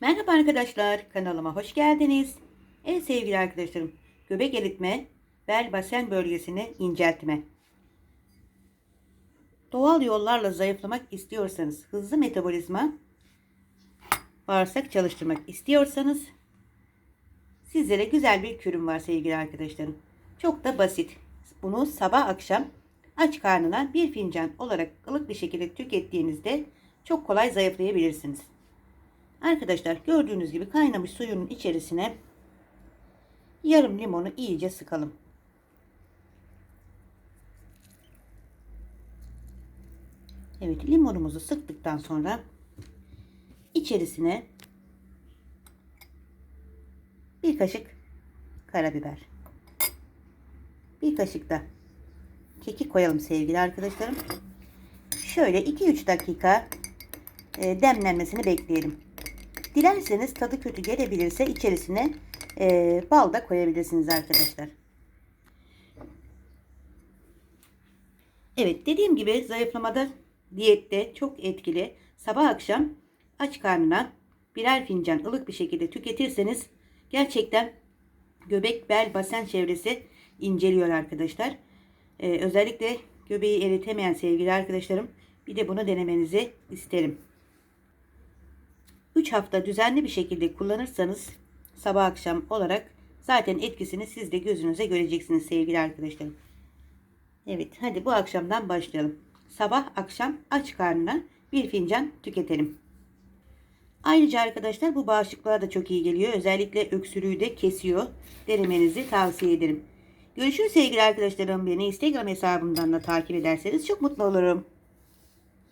Merhaba arkadaşlar, kanalıma hoş geldiniz. Evet sevgili arkadaşlarım, göbek eritme, bel basen bölgesini inceltme. Doğal yollarla zayıflamak istiyorsanız, hızlı metabolizma, bağırsak çalıştırmak istiyorsanız, sizlere güzel bir kürüm var sevgili arkadaşlarım. Çok da basit. Bunu sabah akşam aç karnına bir fincan olarak ılık bir şekilde tükettiğinizde çok kolay zayıflayabilirsiniz. Arkadaşlar gördüğünüz gibi kaynamış suyun içerisine yarım limonu iyice sıkalım. Evet limonumuzu sıktıktan sonra içerisine bir kaşık karabiber. Bir kaşık da kekik koyalım sevgili arkadaşlarım. Şöyle 2-3 dakika e, demlenmesini bekleyelim. Dilerseniz tadı kötü gelebilirse içerisine e, bal da koyabilirsiniz arkadaşlar. Evet dediğim gibi zayıflamada diyette çok etkili. Sabah akşam aç karnına birer fincan ılık bir şekilde tüketirseniz gerçekten göbek, bel, basen çevresi inceliyor arkadaşlar. Ee, özellikle göbeği eritemeyen sevgili arkadaşlarım bir de bunu denemenizi isterim. 3 hafta düzenli bir şekilde kullanırsanız sabah akşam olarak zaten etkisini siz de gözünüze göreceksiniz sevgili arkadaşlarım. Evet hadi bu akşamdan başlayalım. Sabah akşam aç karnına bir fincan tüketelim. Ayrıca arkadaşlar bu bağışıklığa da çok iyi geliyor. Özellikle öksürüğü de kesiyor. Denemenizi tavsiye ederim. Görüşürüz sevgili arkadaşlarım. Beni Instagram hesabımdan da takip ederseniz çok mutlu olurum.